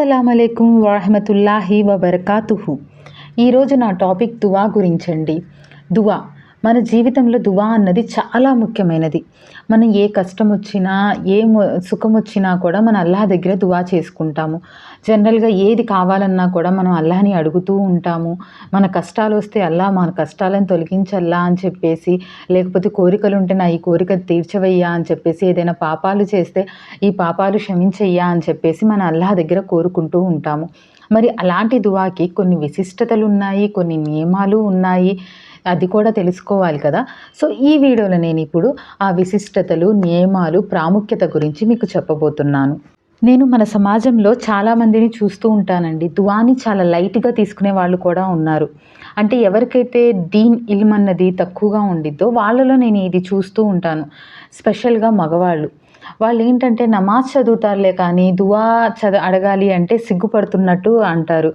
అస్సలామలైకుం వరహమతుల్లాహి వబర్కాతుహు. ఈరోజు నా టాపిక్ దువా గురించండి. దువా మన జీవితంలో దువా అన్నది చాలా ముఖ్యమైనది. మనం ఏ కష్టం వచ్చినా ఏ సుఖం వచ్చినా కూడా మన అల్లాహ్ దగ్గర దువా చేసుకుంటాము. జనరల్గా ఏది కావాలన్నా కూడా మనం అల్లాహని అడుగుతూ ఉంటాము. మన కష్టాలు వస్తే అల్లా మన కష్టాలను తొలగించల్లా అని చెప్పేసి లేకపోతే కోరికలు ఉంటే నా ఈ కోరిక తీర్చవయ్యా అని చెప్పేసి ఏదైనా పాపాలు చేస్తే ఈ పాపాలు క్షమించయ్యా అని చెప్పేసి మన అల్లాహ్ దగ్గర కోరుకుంటూ ఉంటాము. మరి అలాంటి దువాకి కొన్ని విశిష్టతలు ఉన్నాయి కొన్ని నియమాలు ఉన్నాయి. అది కూడా తెలుసుకోవాలి కదా. సో ఈ వీడియోలో నేను ఇప్పుడు ఆ విశిష్టతలు నియమాలు ప్రాముఖ్యత గురించి మీకు చెప్పబోతున్నాను. నేను మన సమాజంలో చాలామందిని చూస్తూ ఉంటానండి. దువాని చాలా లైట్గా తీసుకునే వాళ్ళు కూడా ఉన్నారు. అంటే ఎవరికైతే దీన్ ఇల్మ్ అన్నది తక్కువగా ఉండిద్దో వాళ్ళలో నేను ఇది చూస్తూ ఉంటాను. స్పెషల్గా మగవాళ్ళు. వాళ్ళు ఏంటంటే నమాజ్ చదువుతారులే కానీ దువా చద అడగాలి అంటే సిగ్గుపడుతున్నట్టు అంటారు.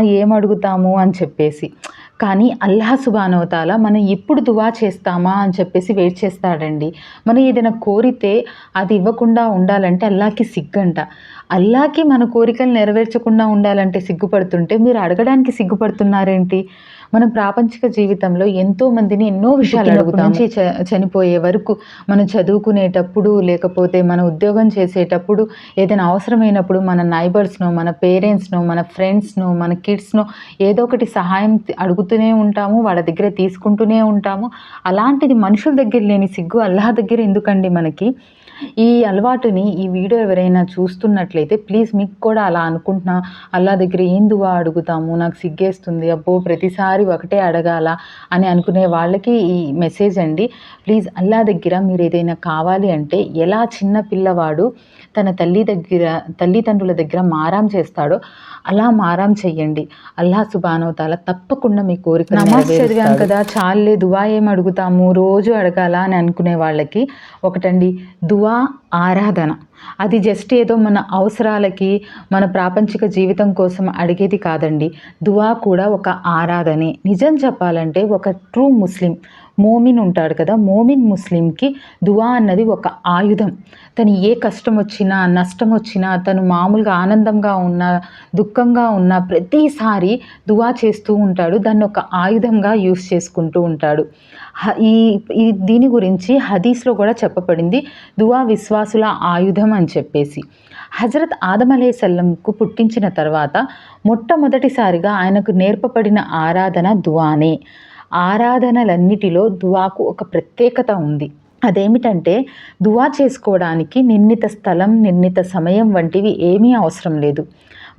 ఏం అడుగుతాము? అని చెప్పేసి. కానీ అల్లాహ్ సుబానవతాల మనం ఎప్పుడు దువా చేస్తామా అని చెప్పేసి వెయిట్ చేస్తాడండి. మనం ఏదైనా కోరితే అది ఇవ్వకుండా ఉండాలంటే అల్లాకి సిగ్గంట. అల్లాకి మన కోరికలు నెరవేర్చకుండా ఉండాలంటే సిగ్గుపడుతుంటే మీరు అడగడానికి సిగ్గుపడుతున్నారేంటి? మనం ప్రాపంచిక జీవితంలో ఎంతో మందిని ఎన్నో విషయాలు అడుగుతాం నుంచి చనిపోయే వరకు మనం చదువుకునేటప్పుడు లేకపోతే మన ఉద్యోగం చేసేటప్పుడు ఏదైనా అవసరమైనప్పుడు మన నైబర్స్నో మన పేరెంట్స్నో మన ఫ్రెండ్స్నో మన కిడ్స్నో ఏదో ఒకటి సహాయం అడుగుతూనే ఉంటాము వాళ్ళ దగ్గర తీసుకుంటూనే ఉంటాము. అలాంటిది మనుషుల దగ్గర లేని సిగ్గు అల్లాహ్ దగ్గర ఎందుకండి మనకి? ఈ అలవాటుని ఈ వీడియో ఎవరైనా చూస్తున్నట్లయితే ప్లీజ్ మీకు కూడా అలా అనుకుంటున్నా. అల్లా దగ్గర ఏందువా అడుగుతాము? నాకు సిగ్గేస్తుంది. అబ్బో ప్రతిసారి ఒకటే అడగాల అని అనుకునే వాళ్ళకి ఈ మెసేజ్ అండి. ప్లీజ్ అల్లా దగ్గర మీరు ఏదైనా కావాలి అంటే ఎలా చిన్న పిల్లవాడు తన తల్లి దగ్గర తల్లిదండ్రుల దగ్గర మారాం చేస్తాడో అలా మారాం చెయ్యండి. అల్లా సుబానవతాల తప్పకుండా మీ కోరిక నమాజ్ చదివాం కదా చాలే దువా ఏం అడుగుతాము? రోజు అడగాల అని అనుకునే వాళ్ళకి ఒకటండి దువా ఆరాధన. అది జస్ట్ ఏదో మన అవసరాలకి మన ప్రాపంచిక జీవితం కోసం అడిగేది కాదండి. దువా కూడా ఒక ఆరాధనే. నిజం చెప్పాలంటే ఒక ట్రూ ముస్లిం. మోమిన్ ఉంటాడు కదా మోమిన్ ముస్లింకి దువా అన్నది ఒక ఆయుధం. తను ఏ కష్టం వచ్చినా నష్టం వచ్చినా తను మామూలుగా ఆనందంగా ఉన్న దుఃఖంగా ఉన్న ప్రతిసారి దువా చేస్తూ ఉంటాడు. దాన్ని ఒక ఆయుధంగా యూస్ చేసుకుంటూ ఉంటాడు. ఈ ఈ దీని గురించి హదీస్లో కూడా చెప్పబడింది. దువా విశ్వాసుల ఆయుధం అని చెప్పేసి. హజరత్ ఆదం సల్లంకు పుట్టించిన తర్వాత మొట్టమొదటిసారిగా ఆయనకు నేర్పబడిన ఆరాధన దువానే. ఆరాధనలన్నిటిలో దువాకు ఒక ప్రత్యేకత ఉంది. అదేమిటంటే దువా చేసుకోవడానికి నిర్ణీత స్థలం నిర్ణీత సమయం వంటివి ఏమీ అవసరం లేదు.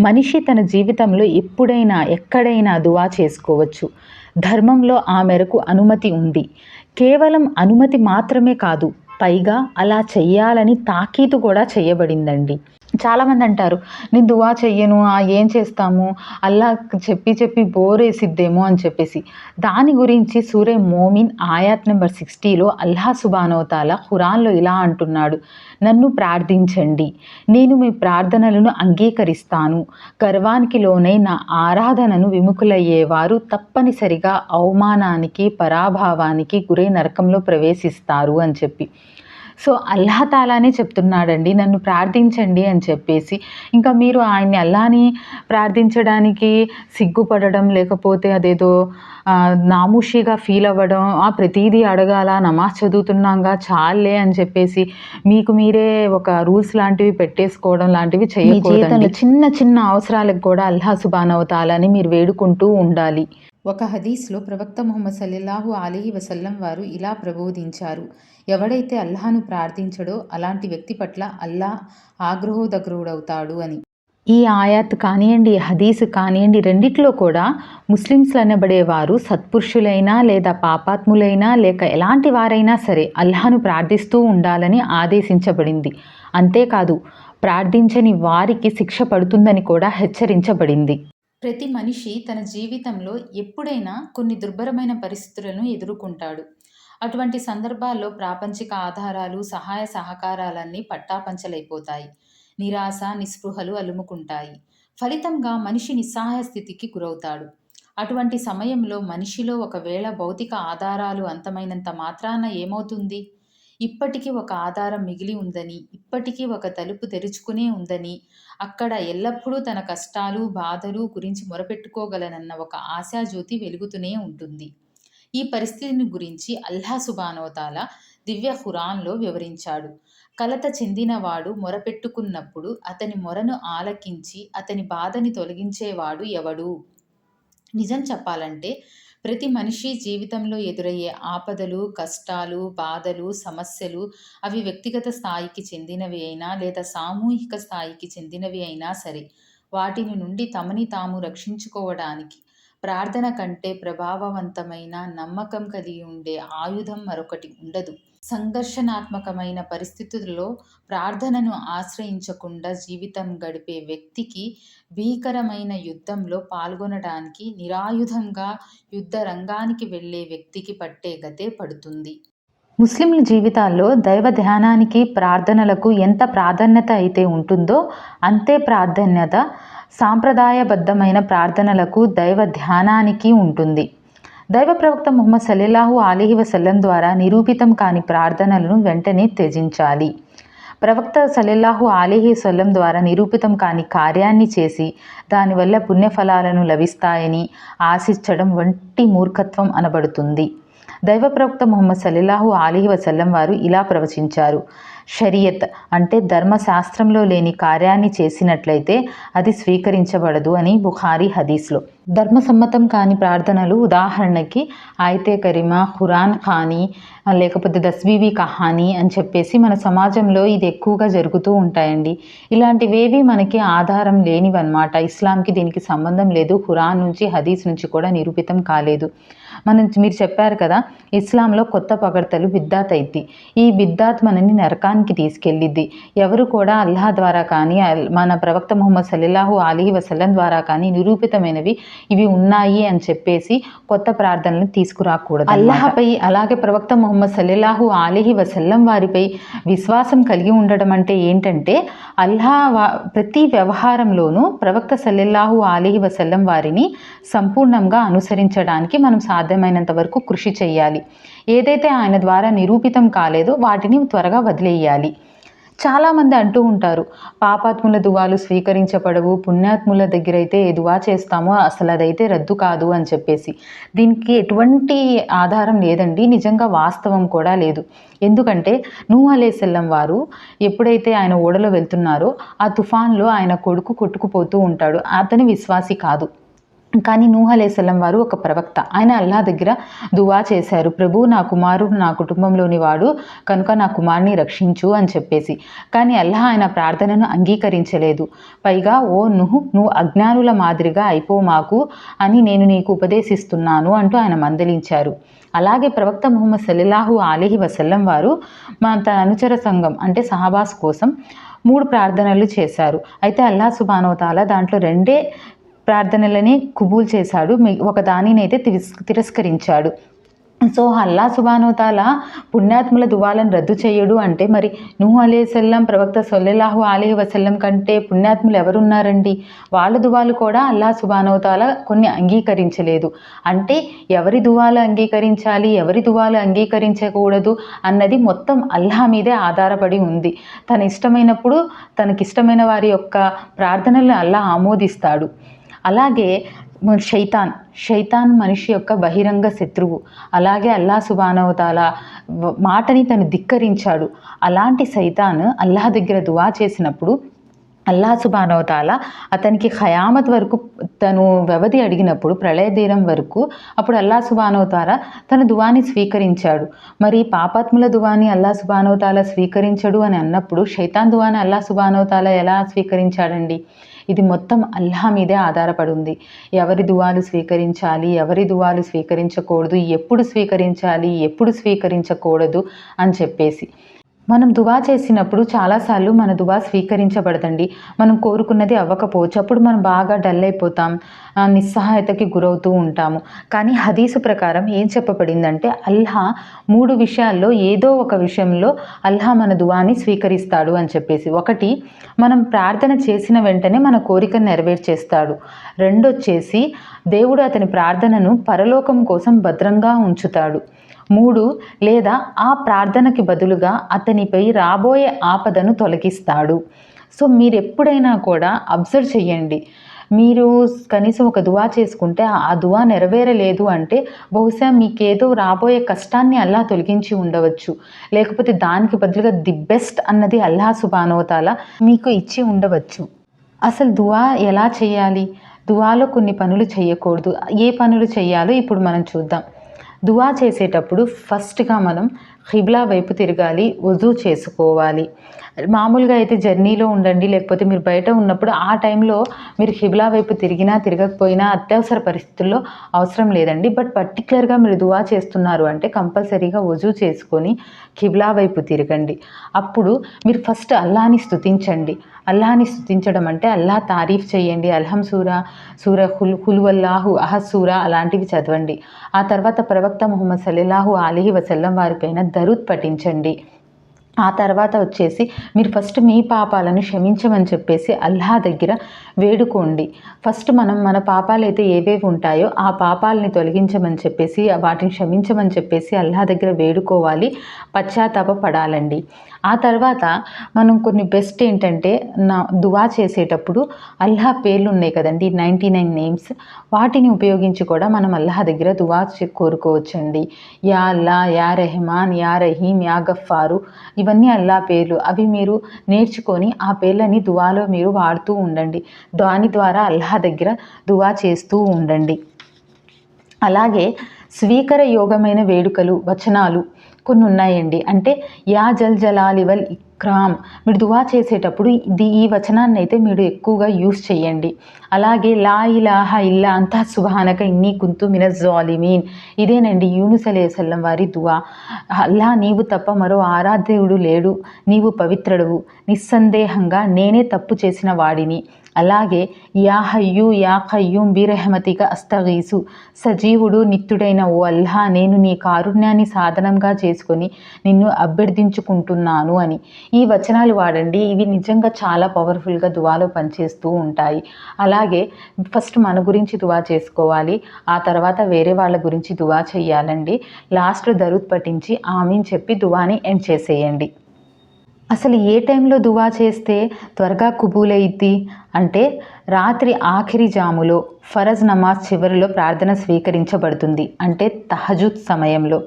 మనిషి తన జీవితంలో ఎప్పుడైనా ఎక్కడైనా దువా చేసుకోవచ్చు. ధర్మంలో ఆ మేరకు అనుమతి ఉంది. కేవలం అనుమతి మాత్రమే కాదు పైగా అలా చెయ్యాలని తాకీదు కూడా చేయబడిందండి. చాలామంది అంటారు నేను దువా చెయ్యను ఆ ఏం చేస్తాము? అల్లా చెప్పి చెప్పి బోరేసిద్దేమో అని చెప్పేసి. దాని గురించి సూరే మోమిన్ ఆయాత్ నెంబర్ సిక్స్టీలో అల్లా సుబానోతాల ఖురాన్లో ఇలా అంటున్నాడు. నన్ను ప్రార్థించండి. నేను మీ ప్రార్థనలను అంగీకరిస్తాను. గర్వానికి లోనై నా ఆరాధనను విముఖులయ్యేవారు తప్పనిసరిగా అవమానానికి పరాభావానికి గురై నరకంలో ప్రవేశిస్తారు అని చెప్పి. సో అల్లాహ్ తాలానే చెప్తున్నాడండి నన్ను ప్రార్థించండి అని చెప్పేసి. ఇంకా మీరు ఆయన్ని అల్లాని ప్రార్థించడానికి సిగ్గుపడడం లేకపోతే అదేదో నామూషిగా ఫీల్ అవ్వడం ఆ ప్రతిదీ అడగాల నమాజ్ చదువుతున్నాగా చాలే అని చెప్పేసి మీకు మీరే ఒక రూల్స్ లాంటివి పెట్టేసుకోవడం లాంటివి చేయకూడదు చిన్న చిన్న అవసరాలకు కూడా అల్లాహ్ సుబానవతాలని మీరు వేడుకుంటూ ఉండాలి. ఒక హదీస్లో ప్రవక్త ముహమ్మద్ సల్లెల్లాహు అలీహి వసల్లం వారు ఇలా ప్రబోధించారు. ఎవడైతే అల్లాహను ప్రార్థించడో అలాంటి వ్యక్తి పట్ల అల్లాహ్ ఆగ్రహోదగ్రుడవుతాడు అని. ఈ ఆయాత్ కానివ్వండి హదీస్ కానివ్వండి రెండిట్లో కూడా ముస్లిమ్స్లు అనబడేవారు సత్పురుషులైనా లేదా పాపాత్ములైనా లేక ఎలాంటి వారైనా సరే అల్లాను ప్రార్థిస్తూ ఉండాలని ఆదేశించబడింది. అంతేకాదు ప్రార్థించని వారికి శిక్ష పడుతుందని కూడా హెచ్చరించబడింది. ప్రతి మనిషి తన జీవితంలో ఎప్పుడైనా కొన్ని దుర్భరమైన పరిస్థితులను ఎదుర్కొంటాడు. అటువంటి సందర్భాల్లో ప్రాపంచిక ఆధారాలు సహాయ సహకారాలన్నీ పట్టాపంచలైపోతాయి. నిరాశ నిస్పృహలు అలుముకుంటాయి. ఫలితంగా మనిషి నిస్సహాయ స్థితికి గురవుతాడు. అటువంటి సమయంలో మనిషిలో ఒకవేళ భౌతిక ఆధారాలు అంతమైనంత మాత్రాన ఏమవుతుంది? ఇప్పటికీ ఒక ఆధారం మిగిలి ఉందని ఇప్పటికీ ఒక తలుపు తెరుచుకునే ఉందని అక్కడ ఎల్లప్పుడూ తన కష్టాలు బాధలు గురించి మొరపెట్టుకోగలనన్న ఒక ఆశాజ్యోతి వెలుగుతూనే ఉంటుంది. ఈ పరిస్థితిని గురించి అల్లా సుబానోతాల దివ్య ఖురాన్లో వివరించాడు. కలత చెందినవాడు మొరపెట్టుకున్నప్పుడు అతని మొరను ఆలకించి అతని బాధని తొలగించేవాడు ఎవడు? నిజం చెప్పాలంటే ప్రతి మనిషి జీవితంలో ఎదురయ్యే ఆపదలు కష్టాలు బాధలు సమస్యలు అవి వ్యక్తిగత స్థాయికి చెందినవి అయినా లేదా సామూహిక స్థాయికి చెందినవి అయినా సరే వాటిని నుండి తమని తాము రక్షించుకోవడానికి ప్రార్థన కంటే ప్రభావవంతమైన నమ్మకం కలిగి ఉండే ఆయుధం మరొకటి ఉండదు. సంఘర్షణాత్మకమైన పరిస్థితుల్లో ప్రార్థనను ఆశ్రయించకుండా జీవితం గడిపే వ్యక్తికి భీకరమైన యుద్ధంలో పాల్గొనడానికి నిరాయుధంగా యుద్ధ రంగానికి వెళ్ళే వ్యక్తికి పట్టే గతే పడుతుంది. ముస్లింల జీవితాల్లో దైవ ధ్యానానికి ప్రార్థనలకు ఎంత ప్రాధాన్యత అయితే ఉంటుందో అంతే ప్రాధాన్యత సాంప్రదాయబద్ధమైన ప్రార్థనలకు దైవ ధ్యానానికి ఉంటుంది. దైవ ప్రవక్త ముహమ్మద్ సల్లెల్లాహు అలీహి వసల్లం ద్వారా నిరూపితం కాని ప్రార్థనలను వెంటనే త్యజించాలి. ప్రవక్త సల్లెల్లాహు అలీహి సొల్లం ద్వారా నిరూపితం కాని కార్యాన్ని చేసి దానివల్ల పుణ్యఫలాలను లభిస్తాయని ఆశించడం వంటి మూర్ఖత్వం అనబడుతుంది. దైవ ప్రవక్త ముహమ్మద్ సల్లెల్లాహు అలీహి వసల్లం వారు ఇలా ప్రవచించారు. షరియత్ అంటే ధర్మశాస్త్రంలో లేని కార్యాన్ని చేసినట్లయితే అది స్వీకరించబడదు అని బుఖారీ హదీస్లో. ధర్మసమ్మతం కాని ప్రార్థనలు ఉదాహరణకి ఆయతే కరీమా ఖురాన్ ఖానీ లేకపోతే దస్వీవి కహానీ అని చెప్పేసి మన సమాజంలో ఇది ఎక్కువగా జరుగుతూ ఉంటాయండి. ఇలాంటివేవి మనకి ఆధారం లేనివన్నమాట. ఇస్లాంకి దీనికి సంబంధం లేదు. ఖురాన్ నుంచి హదీస్ నుంచి కూడా నిరూపితం కాలేదు. మనం మీరు చెప్పారు కదా ఇస్లాంలో కొత్త పగడతలు బిద్దాత్ అయింది ఈ బిద్దాత్ మనని నరకానికి తీసుకెళ్ళిద్ది. ఎవరు కూడా అల్లాహ్ ద్వారా కానీ మన ప్రవక్త ముహమ్మద్ సల్లాహు అలీ వసలం ద్వారా కానీ నిరూపితమైనవి ఇవి ఉన్నాయి అని చెప్పేసి కొత్త ప్రార్థనలు తీసుకురాకూడదు అల్లాహపై అలాగే ప్రవక్త మొహమ్మద్ సల్లాహు అలీహి వసల్లం వారిపై విశ్వాసం కలిగి ఉండడం అంటే ఏంటంటే అల్లా ప్రతి వ్యవహారంలోనూ ప్రవక్త సల్లెల్లాహు అలీహి వసల్లం వారిని సంపూర్ణంగా అనుసరించడానికి మనం సాధ్యమైనంత వరకు కృషి చేయాలి. ఏదైతే ఆయన ద్వారా నిరూపితం కాలేదో వాటిని త్వరగా వదిలేయాలి. చాలామంది అంటూ ఉంటారు పాపాత్ముల దువాలు స్వీకరించబడవు పుణ్యాత్ముల దగ్గర అయితే ఏ దువా చేస్తామో అసలు అదైతే రద్దు కాదు అని చెప్పేసి. దీనికి ఎటువంటి ఆధారం లేదండి నిజంగా వాస్తవం కూడా లేదు. ఎందుకంటే నూ అలేసెల్లం వారు ఎప్పుడైతే ఆయన ఓడలో వెళ్తున్నారో ఆ తుఫాన్లో ఆయన కొడుకు కొట్టుకుపోతూ ఉంటాడు అతని విశ్వాసి కాదు. కానీ నూహలేసలం వారు ఒక ప్రవక్త. ఆయన అల్లా దగ్గర దువా చేశారు. ప్రభు నా కుమారుడు నా కుటుంబంలోని వాడు కనుక నా కుమారుని రక్షించు అని చెప్పేసి. కానీ అల్లాహ్ ఆయన ప్రార్థనను అంగీకరించలేదు. పైగా ఓ నుహు నువ్వు అజ్ఞానుల మాదిరిగా అయిపో మాకు అని నేను నీకు ఉపదేశిస్తున్నాను అంటూ ఆయన మందలించారు. అలాగే ప్రవక్త ముహమ్మద్ సల్లాహు అలీహి వసల్లం వారు మా తన అనుచర సంఘం అంటే సహాబాస్ కోసం మూడు ప్రార్థనలు చేశారు. అయితే అల్లా సుబానోతాల దాంట్లో రెండే ప్రార్థనలని కుబూల్ చేశాడు. ఒక దానినైతే తిరస్ తిరస్కరించాడు. సో అల్లా సుబానోతాల పుణ్యాత్ముల దువాలను రద్దు చేయడు అంటే మరి నువ్వు అలేసల్లం ప్రవక్త సొల్లెలాహు అలీ వసల్లం కంటే పుణ్యాత్ములు ఎవరున్నారండి? వాళ్ళ దువాలు కూడా అల్లా సుబానోతాల కొన్ని అంగీకరించలేదు. అంటే ఎవరి దువాలు అంగీకరించాలి ఎవరి దువాలు అంగీకరించకూడదు అన్నది మొత్తం అల్లా మీదే ఆధారపడి ఉంది. తన ఇష్టమైనప్పుడు తనకిష్టమైన వారి యొక్క ప్రార్థనలను అల్లా ఆమోదిస్తాడు. అలాగే షైతాన్ షైతాన్ మనిషి యొక్క బహిరంగ శత్రువు. అలాగే అల్లా సుబానవతాల మాటని తను ధిక్కరించాడు. అలాంటి సైతాన్ అల్లాహ్ దగ్గర దువా చేసినప్పుడు అల్లా సుబానవతాల అతనికి ఖయామత్ వరకు తను వ్యవధి అడిగినప్పుడు ప్రళయదీరం వరకు అప్పుడు అల్లా సుబానవతాల తన దువాని స్వీకరించాడు. మరి పాపాత్ముల దువాని అల్లా సుబానవతాల స్వీకరించడు అని అన్నప్పుడు శైతాన్ దువాని అల్లా సుబానవతాల ఎలా స్వీకరించాడండి? ఇది మొత్తం అల్లాహ్ మీదే ఆధారపడి ఉంది. ఎవరి దువాలు స్వీకరించాలి ఎవరి దువాలు స్వీకరించకూడదు ఎప్పుడు స్వీకరించాలి ఎప్పుడు స్వీకరించకూడదు అని చెప్పేసి. మనం దువా చేసినప్పుడు చాలాసార్లు మన దువా స్వీకరించబడదండి. మనం కోరుకున్నది అవ్వకపోవచ్చు. అప్పుడు మనం బాగా డల్ అయిపోతాం. నిస్సహాయతకి గురవుతూ ఉంటాము. కానీ హదీసు ప్రకారం ఏం చెప్పబడిందంటే అల్హా మూడు విషయాల్లో ఏదో ఒక విషయంలో అల్హా మన దువాని స్వీకరిస్తాడు అని చెప్పేసి. ఒకటి మనం ప్రార్థన చేసిన వెంటనే మన కోరిక నెరవేర్చేస్తాడు. రెండొచ్చేసి దేవుడు అతని ప్రార్థనను పరలోకం కోసం భద్రంగా ఉంచుతాడు. మూడు లేదా ఆ ప్రార్థనకి బదులుగా అతనిపై రాబోయే ఆపదను తొలగిస్తాడు. సో మీరు ఎప్పుడైనా కూడా అబ్జర్వ్ చేయండి మీరు కనీసం ఒక దువా చేసుకుంటే ఆ దువా నెరవేరలేదు అంటే బహుశా మీకేదో రాబోయే కష్టాన్ని అల్లా తొలగించి ఉండవచ్చు. లేకపోతే దానికి బదులుగా ది బెస్ట్ అన్నది అల్లా సుబానోతాల మీకు ఇచ్చి ఉండవచ్చు. అసలు దువా ఎలా చేయాలి? దువాలో కొన్ని పనులు చేయకూడదు ఏ పనులు చేయాలో ఇప్పుడు మనం చూద్దాం. దువా చేసేటప్పుడు ఫస్ట్గా మనం హిబ్లా వైపు తిరగాలి వజూ చేసుకోవాలి. మామూలుగా అయితే జర్నీలో ఉండండి లేకపోతే మీరు బయట ఉన్నప్పుడు ఆ టైంలో మీరు హిబ్లా వైపు తిరిగినా తిరగకపోయినా అత్యవసర పరిస్థితుల్లో అవసరం లేదండి. బట్ పర్టికులర్గా మీరు దువా చేస్తున్నారు అంటే కంపల్సరీగా వజూ చేసుకొని హిబ్లా వైపు తిరగండి. అప్పుడు మీరు ఫస్ట్ అల్లాని స్థుతించండి అల్లాహని స్థుతించడం అంటే అల్లా తారీఫ్ చేయండి అల్హం సూరా సూర హుల్ హుల్వల్లాహు అహద్ సూరా అలాంటివి చదవండి. ఆ తర్వాత ప్రవక్త ముహమ్మద్ సల్లాహు అలీహి వసల్లం వారిపైన దరుద్ పఠించండి. ఆ తర్వాత వచ్చేసి మీరు ఫస్ట్ మీ పాపాలను క్షమించమని చెప్పేసి అల్లా దగ్గర వేడుకోండి. ఫస్ట్ మనం మన పాపాలు అయితే ఏవేవి ఉంటాయో ఆ పాపాలని తొలగించమని చెప్పేసి వాటిని క్షమించమని చెప్పేసి అల్లా దగ్గర వేడుకోవాలి. పశ్చాత్తాప పడాలండి ఆ తర్వాత మనం కొన్ని బెస్ట్ ఏంటంటే నా దువా చేసేటప్పుడు అల్లాహ్ పేర్లు ఉన్నాయి కదండి నైంటీ నైన్ నేమ్స్ వాటిని ఉపయోగించి కూడా మనం అల్లాహ్ దగ్గర దువా చే- కోరుకోవచ్చండి. యా అల్లా యా రెహమాన్ యా రహీం యా గఫారు ఇవన్నీ అల్లా పేర్లు. అవి మీరు నేర్చుకొని ఆ పేర్లని దువాలో మీరు వాడుతూ ఉండండి. దాని ద్వారా అల్లాహ్ దగ్గర దువా చేస్తూ ఉండండి. అలాగే స్వీకర యోగమైన వేడుకలు వచనాలు కొన్ని ఉన్నాయండి అంటే యా జల్ జలాలివల్ ఇక్రామ్ మీరు దువా చేసేటప్పుడు ఇది ఈ వచనాన్ని అయితే మీరు ఎక్కువగా యూస్ చేయండి అలాగే లా ఇలాహ ఇల్లా అంతా సుభానక ఇన్ని కుంతు మిన జాలిమీన్ ఇదేనండి యూనుస్ అలేసల్లం వారి దువా. అల్లా నీవు తప్ప మరో ఆరాధ్యుడు లేడు నీవు పవిత్రుడవు. నిస్సందేహంగా నేనే తప్పు చేసిన వాడిని. అలాగే యా హయ్యు యా ఖయ్యూం బిరహమతిక అస్తగీసు. సజీవుడు నిత్యుడైన ఓ అల్లా నేను నీ కారుణ్యాన్ని సాధనంగా చేసుకొని నిన్ను అభ్యర్థించుకుంటున్నాను అని. ఈ వచనాలు వాడండి. ఇవి నిజంగా చాలా పవర్ఫుల్గా దువాలో పనిచేస్తూ ఉంటాయి. అలాగే ఫస్ట్ మన గురించి దువా చేసుకోవాలి. ఆ తర్వాత వేరే వాళ్ళ గురించి దువా చేయాలండి లాస్ట్ దరుద్ పఠించి ఆమెను చెప్పి దువాని ఎండ్ చేసేయండి. అసలు ఏ టైంలో దువా చేస్తే త్వరగా కుబూలయిద్ది అంటే రాత్రి ఆఖరి జాములో ఫరజ్ నమాజ్ చివరిలో ప్రార్థన స్వీకరించబడుతుంది. అంటే తహజుద్ సమయంలో.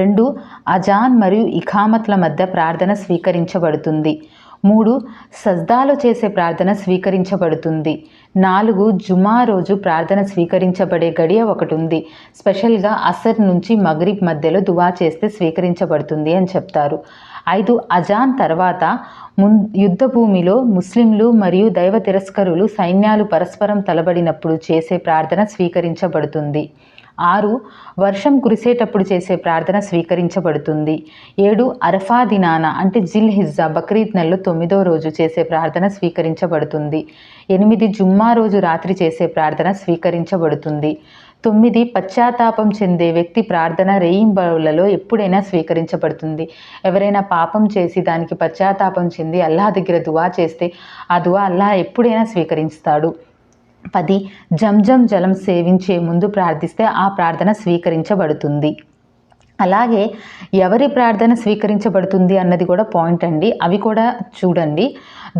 రెండు అజాన్ మరియు ఇఖామత్ల మధ్య ప్రార్థన స్వీకరించబడుతుంది. మూడు సజ్దాలో చేసే ప్రార్థన స్వీకరించబడుతుంది. నాలుగు జుమా రోజు ప్రార్థన స్వీకరించబడే గడియ ఒకటి ఉంది స్పెషల్గా అసర్ నుంచి మగ్రిబ్ మధ్యలో దువా చేస్తే స్వీకరించబడుతుంది అని చెప్తారు. ఐదు అజాన్ తర్వాత మున్ యుద్ధభూమిలో ముస్లింలు మరియు దైవ తిరస్కరులు సైన్యాలు పరస్పరం తలబడినప్పుడు చేసే ప్రార్థన స్వీకరించబడుతుంది. ఆరు వర్షం కురిసేటప్పుడు చేసే ప్రార్థన స్వీకరించబడుతుంది. ఏడు అరఫా దినాన అంటే జిల్ హిజ్జా బక్రీద్ నెలలో తొమ్మిదో రోజు చేసే ప్రార్థన స్వీకరించబడుతుంది. ఎనిమిది జుమ్మా రోజు రాత్రి చేసే ప్రార్థన స్వీకరించబడుతుంది. తొమ్మిది పశ్చాత్తాపం చెందే వ్యక్తి ప్రార్థన రేయింబవులలో ఎప్పుడైనా స్వీకరించబడుతుంది. ఎవరైనా పాపం చేసి దానికి పశ్చాత్తాపం చెంది అల్లాహ్ దగ్గర దువా చేస్తే ఆ దువా అల్లాహ్ ఎప్పుడైనా స్వీకరిస్తాడు. పది జంజం జలం సేవించే ముందు ప్రార్థిస్తే ఆ ప్రార్థన స్వీకరించబడుతుంది. అలాగే ఎవరి ప్రార్థన స్వీకరించబడుతుంది అన్నది కూడా పాయింట్ అండి. అవి కూడా చూడండి.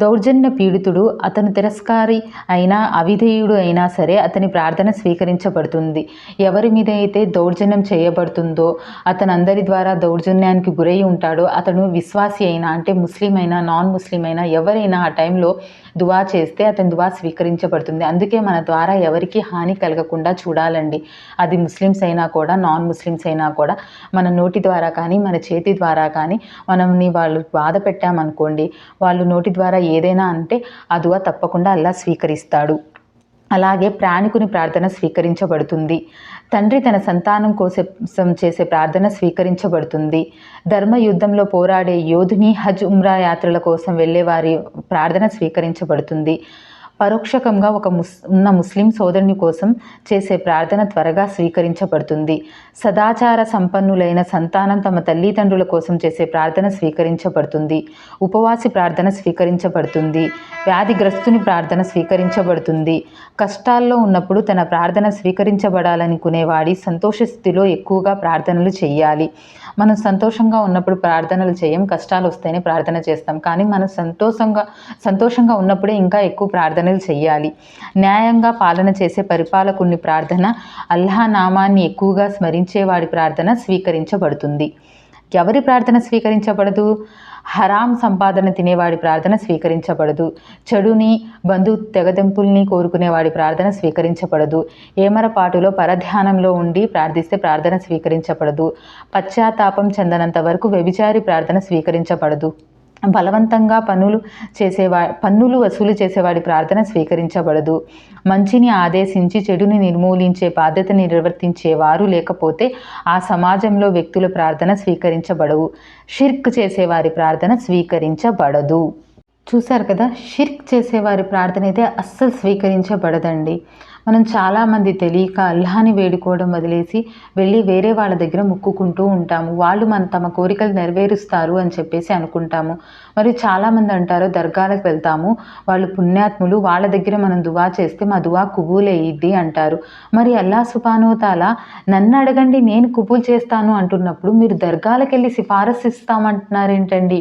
దౌర్జన్య పీడితుడు అతను తిరస్కారి అయినా అవిధేయుడు అయినా సరే అతని ప్రార్థన స్వీకరించబడుతుంది. ఎవరి మీద అయితే దౌర్జన్యం చేయబడుతుందో అతను అందరి ద్వారా దౌర్జన్యానికి గురై ఉంటాడో అతను విశ్వాసి అయినా అంటే ముస్లిం అయినా నాన్ ముస్లిం అయినా ఎవరైనా ఆ టైంలో దువా చేస్తే అతని దువా స్వీకరించబడుతుంది. అందుకే మన ద్వారా ఎవరికి హాని కలగకుండా చూడాలండి. అది ముస్లిమ్స్ అయినా కూడా నాన్ ముస్లిమ్స్ అయినా కూడా మన నోటి ద్వారా కానీ మన చేతి ద్వారా కానీ మనల్ని వాళ్ళు బాధ పెట్టామనుకోండి వాళ్ళు నోటి ద్వారా ఏదైనా అంటే ఆ దువా తప్పకుండా అల్లా స్వీకరిస్తాడు. అలాగే ప్రాణికుని ప్రార్థన స్వీకరించబడుతుంది. తండ్రి తన సంతానం కోసం చేసే ప్రార్థన స్వీకరించబడుతుంది. ధర్మ యుద్ధంలో పోరాడే యోధుని హజ్ ఉమ్రా యాత్రల కోసం వెళ్ళే వారి ప్రార్థన స్వీకరించబడుతుంది. పరోక్షకంగా ఒక ముస్ ఉన్న ముస్లిం సోదరుని కోసం చేసే ప్రార్థన త్వరగా స్వీకరించబడుతుంది. సదాచార సంపన్నులైన సంతానం తమ తల్లిదండ్రుల కోసం చేసే ప్రార్థన స్వీకరించబడుతుంది. ఉపవాసి ప్రార్థన స్వీకరించబడుతుంది. వ్యాధిగ్రస్తుని ప్రార్థన స్వీకరించబడుతుంది. కష్టాల్లో ఉన్నప్పుడు తన ప్రార్థన స్వీకరించబడాలనుకునేవాడి సంతోష స్థితిలో ఎక్కువగా ప్రార్థనలు చేయాలి. మనం సంతోషంగా ఉన్నప్పుడు ప్రార్థనలు చేయం కష్టాలు వస్తేనే ప్రార్థన చేస్తాం. కానీ మనం సంతోషంగా సంతోషంగా ఉన్నప్పుడే ఇంకా ఎక్కువ ప్రార్థన ప్రార్థనలు చేయాలి న్యాయంగా పాలన చేసే పరిపాలకుని ప్రార్థన అల్లాహ్ నామాన్ని ఎక్కువగా స్మరించేవాడి ప్రార్థన స్వీకరించబడుతుంది. ఎవరి ప్రార్థన స్వీకరించబడదు? హరాం సంపాదన తినేవాడి ప్రార్థన స్వీకరించబడదు. చెడుని బంధు తెగదెంపుల్ని కోరుకునేవాడి ప్రార్థన స్వీకరించబడదు. ఏమరపాటులో పరధ్యానంలో ఉండి ప్రార్థిస్తే ప్రార్థన స్వీకరించబడదు. పశ్చాత్తాపం చెందనంత వరకు వ్యభిచారి ప్రార్థన స్వీకరించబడదు. బలవంతంగా పనులు చేసేవా పన్నులు వసూలు చేసేవాడి ప్రార్థన స్వీకరించబడదు. మంచిని ఆదేశించి చెడుని నిర్మూలించే బాధ్యత నిర్వర్తించేవారు లేకపోతే ఆ సమాజంలో వ్యక్తుల ప్రార్థన స్వీకరించబడవు. షిర్క్ చేసేవారి ప్రార్థన స్వీకరించబడదు. చూశారు కదా షిర్క్ చేసేవారి ప్రార్థన అయితే అస్సలు స్వీకరించబడదండి. మనం చాలామంది తెలియక అల్లాని వేడుకోవడం వదిలేసి వెళ్ళి వేరే వాళ్ళ దగ్గర ముక్కుకుంటూ ఉంటాము. వాళ్ళు మన తమ కోరికలు నెరవేరుస్తారు అని చెప్పేసి అనుకుంటాము. మరి చాలామంది అంటారు దర్గాలకు వెళ్తాము. వాళ్ళు పుణ్యాత్ములు. వాళ్ళ దగ్గర మనం దువా చేస్తే మా దువా కుబూలయ్యిద్ది అంటారు. మరి అల్లా సుపానోతాల నన్ను అడగండి నేను కుబూల్ చేస్తాను అంటున్నప్పుడు మీరు దర్గాలకు వెళ్ళి సిఫారసు ఇస్తామంటున్నారేంటండి?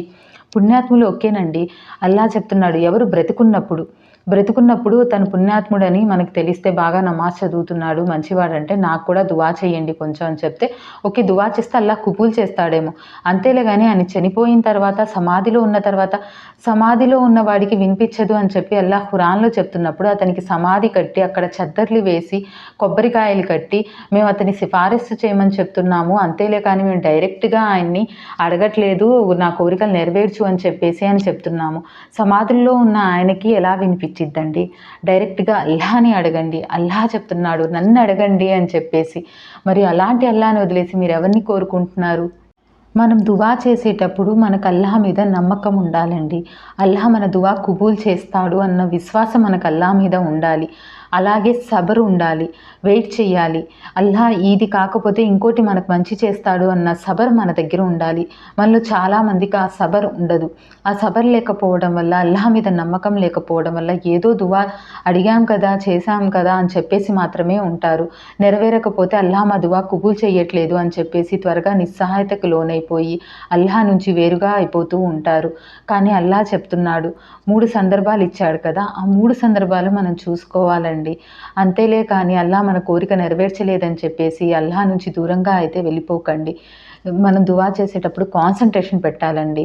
పుణ్యాత్ములు ఓకేనండి అల్లా చెప్తున్నాడు ఎవరు బ్రతికున్నప్పుడు బ్రతుకున్నప్పుడు తను పుణ్యాత్ముడని మనకు తెలిస్తే బాగా నమాజ్ చదువుతున్నాడు మంచివాడంటే నాకు కూడా దువా చేయండి కొంచెం అని చెప్తే ఓకే దువా చేస్తే అల్లా కుపులు చేస్తాడేమో. అంతేలే కానీ ఆయన చనిపోయిన తర్వాత సమాధిలో ఉన్న తర్వాత సమాధిలో ఉన్న వాడికి వినిపించదు అని చెప్పి అల్లా ఖురాన్లో చెప్తున్నప్పుడు అతనికి సమాధి కట్టి అక్కడ చద్దర్లు వేసి కొబ్బరికాయలు కట్టి మేము అతని సిఫారసు చేయమని చెప్తున్నాము అంతేలే కానీ మేము డైరెక్ట్గా ఆయన్ని అడగట్లేదు నా కోరికలు నెరవేర్చు అని చెప్పేసి అని చెప్తున్నాము. సమాధుల్లో ఉన్న ఆయనకి ఎలా వినిపి ఇచ్చిద్దండి డైరెక్ట్గా అల్లాని అడగండి. అల్లా చెప్తున్నాడు నన్ను అడగండి అని చెప్పేసి. మరి అలాంటి అల్లాని వదిలేసి మీరు ఎవరిని కోరుకుంటున్నారు? మనం దువా చేసేటప్పుడు మనకు అల్లాహ్ మీద నమ్మకం ఉండాలండి. అల్లాహ్ మన దువా కుబూల్ చేస్తాడు అన్న విశ్వాసం మనకు అల్లాహ్ మీద ఉండాలి. అలాగే సబరు ఉండాలి వెయిట్ చేయాలి అల్లా ఇది కాకపోతే ఇంకోటి మనకు మంచి చేస్తాడు అన్న సబర్ మన దగ్గర ఉండాలి. మనలో చాలామందికి ఆ సబర్ ఉండదు. ఆ సబర్ లేకపోవడం వల్ల అల్లాహ్ మీద నమ్మకం లేకపోవడం వల్ల ఏదో దువా అడిగాం కదా చేశాం కదా అని చెప్పేసి మాత్రమే ఉంటారు. నెరవేరకపోతే అల్లాహ్ మా దువా కుబూల్ చేయట్లేదు అని చెప్పేసి త్వరగా నిస్సహాయతకు లోనైపోయి అల్లాహ్ నుంచి వేరుగా అయిపోతూ ఉంటారు. కానీ అల్లాహ్ చెప్తున్నాడు మూడు సందర్భాలు ఇచ్చాడు కదా ఆ మూడు సందర్భాలు మనం చూసుకోవాలండి ఉండండి అంతేలే కానీ అల్లా మన కోరిక నెరవేర్చలేదని చెప్పేసి అల్లా నుంచి దూరంగా అయితే వెళ్ళిపోకండి. మనం దువా చేసేటప్పుడు కాన్సన్ట్రేషన్ పెట్టాలండి.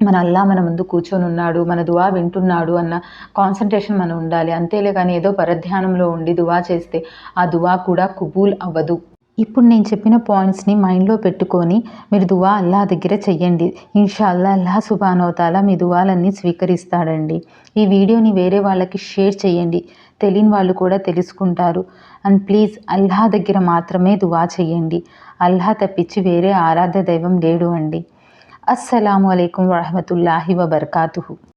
మన అల్లా మన ముందు కూర్చొని ఉన్నాడు మన దువా వింటున్నాడు అన్న కాన్సన్ట్రేషన్ మనం ఉండాలి. అంతేలే కానీ ఏదో పరధ్యానంలో ఉండి దువా చేస్తే ఆ దువా కూడా కుబూల్ అవ్వదు. ఇప్పుడు నేను చెప్పిన పాయింట్స్ని మైండ్లో పెట్టుకొని మీరు దువా అల్లా దగ్గర చెయ్యండి. ఇన్షా అల్లా అల్లా సుబానవతాల మీ దువాలన్నీ స్వీకరిస్తాడండి. ఈ వీడియోని వేరే వాళ్ళకి షేర్ చేయండి. తెలియని వాళ్ళు కూడా తెలుసుకుంటారు. అండ్ ప్లీజ్ అల్లా దగ్గర మాత్రమే దువా చేయండి. అల్లాహ్ తప్పించి వేరే ఆరాధ్య దైవం లేడు అండి. అస్సలం అయికం వరహమతుల్లాహి వబర్కాతు